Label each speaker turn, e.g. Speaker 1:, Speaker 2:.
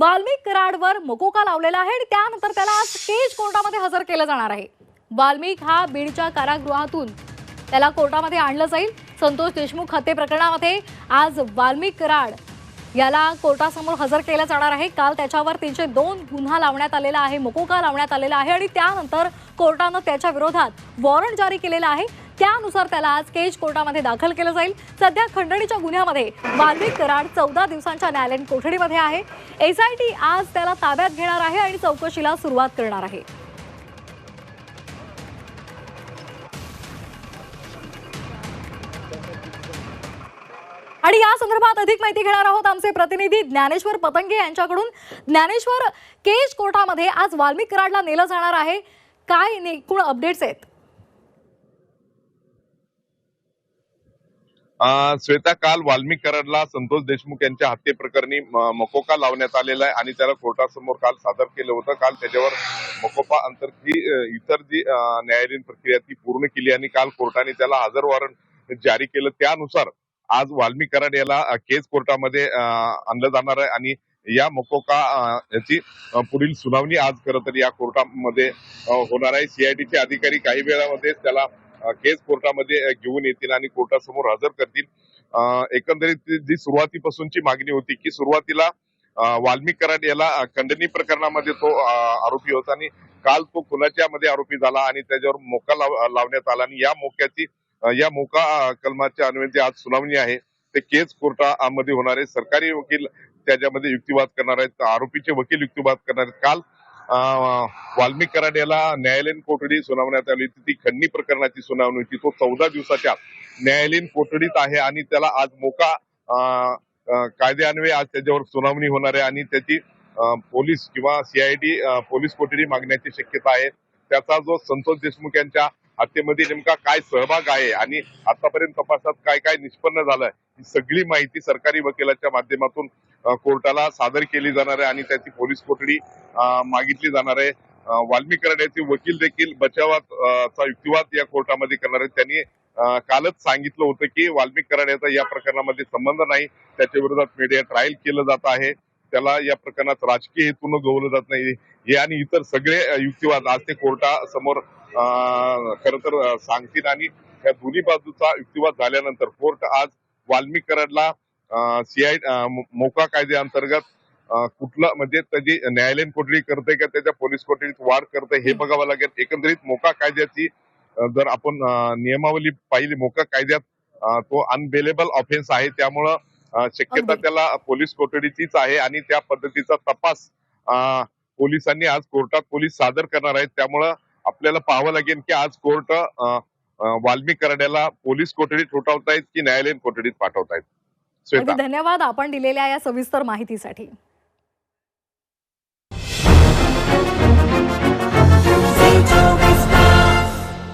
Speaker 1: वाल्मिक कराडवर मकोका लावलेला आहे आणि त्यानंतर त्याला आज केज कोर्टामध्ये हजर केलं जाणार आहे. वाल्मिक हा बीडच्या कारागृहातून त्याला कोर्टामध्ये आणलं जाईल. संतोष देशमुख हत्ये प्रकरणामध्ये आज वाल्मिक कराड याला कोर्टासमोर हजर केलं जाणार आहे. काल त्याच्यावर तीनशे दोन गुन्हा लावण्यात आलेला आहे मकोका लावण्यात आलेला आहे आणि त्यानंतर कोर्टानं त्याच्या विरोधात वॉरंट जारी केलेला आहे. त्यानुसार त्याला आज केज कोर्टामध्ये दाखल केलं जाईल. सध्या खंडणीच्या गुन्ह्यामध्ये वाल्मिक कराड चौदा दिवसांच्या न्यायालयीन कोठडीमध्ये आहे. एसआयटी आज त्याला ताब्यात घेणार आहे आणि चौकशीला सुरुवात करणार आहे. आणि या संदर्भात अधिक माहिती घेणार आहोत आमचे प्रतिनिधी ज्ञानेश्वर पतंगे यांच्याकडून. ज्ञानेश्वर केज कोर्टामध्ये आज वाल्मिक कराडला नेलं जाणार आहे. काय एकूण अपडेट्स आहेत?
Speaker 2: श्वेता काल वाल्मिक कराडला संतोष देशमुख यांच्या हत्येप्रकरणी मकोका लावण्यात आलेला आहे आणि त्याला कोर्टासमोर काल सादर केलं होतं. काल त्याच्यावर मकोपा अंतर जी इतर जी न्यायालयीन प्रक्रिया ती पूर्ण केली आणि काल कोर्टाने त्याला हजर वॉरंट जारी केलं. त्यानुसार आज वाल्मिक कराड याला केस कोर्टामध्ये आणलं जाणार आहे आणि या मकोका याची पुढील सुनावणी आज खरं तर या कोर्टामध्ये होणार आहे. सीआयडीचे अधिकारी काही वेळामध्ये त्याला केस कोर्टामध्ये घेऊन येतील आणि कोर्टासमोर हजर करतील. एकंदरीत जी सुरुवातीपासूनची मागणी होती की सुरुवातीला वाल्मिक कराड याला खंडणी प्रकरणामध्ये तो आरोपी होता आणि काल तो खुनाच्या मध्ये आरोपी झाला आणि त्याच्यावर मोका लाव- लावण्यात आला आणि या मोक्याची या मोका कलमाच्या अन्वये आज सुनावणी आहे. ते केस कोर्टामध्ये होणार आहे. सरकारी वकील त्याच्यामध्ये युक्तिवाद करणार आहेत आरोपीचे वकील युक्तिवाद करणार आहेत. काल वाल्मिक कराड याला न्यायालयीन कोठडी सुनावण्यात आली होती. ती खंडणी प्रकरणाची सुनावणी होती तो चौदा दिवसाच्या न्यायालयीन कोठडीत आहे आणि त्याला आज मोका कायद्यान्वये आज त्याच्यावर सुनावणी होणार आहे आणि त्याची पोलीस किंवा सीआयडी पोलीस कोठडी मागण्याची शक्यता आहे. त्याचा जो संतोष देशमुख यांच्या हत्येमध्ये नेमका काय सहभाग आहे आणि आतापर्यंत तपासात काय काय निष्पन्न झालंय ही सगळी माहिती सरकारी वकिलाच्या माध्यमातून कोर्टाला सादर केली जाणार आहे आणि त्याची पोलीस कोठडी मागितली जाणार आहे. अ, वाल्मिक वकील देखील बचावात चा युक्तिवाद या कोर्टामध्ये करणार आहेत. त्यांनी कालच सांगितलं होतं की वाल्मिक कराड या प्रकरणामध्ये संबंध नाही. त्याच्या विरोधात मीडिया ट्रायल केलं जात आहे. त्याला या प्रकरणात राजकीय हेतून गवलं जात नाही. हे आणि इतर सगळे युक्तिवाद आज ते कोर्टासमोर खर तर सांगतील आणि या दोन्ही बाजूचा युक्तिवाद झाल्यानंतर कोर्ट आज वाल्मिक कराडला सीआय मोका कायद्याअंतर्गत कुठलं म्हणजे त्याची न्यायालयीन कोठडी करते का त्याच्या पोलीस कोठडीत वाढ करते हे बघावं लागेल. एकंदरीत मोका कायद्याची जर आपण नियमावली पाहिली मोका कायद्यात तो अनबेलेबल ऑफेन्स आहे. त्यामुळं शक्यता. त्याला पोलीस कोठडीचीच आहे आणि त्या पद्धतीचा तपास पोलिसांनी आज कोर्टात पोलीस सादर करणार आहेत. त्यामुळं आपल्याला पाहावं लागेल की आज कोर्ट अ, वाल्मिक कराड्याला पोलीस कोठडीत ठोठावतायत की न्यायालयीन कोठडीत पाठवतायत?
Speaker 1: म्हणजे धन्यवाद आपण दिलेल्या या सविस्तर माहितीसाठी.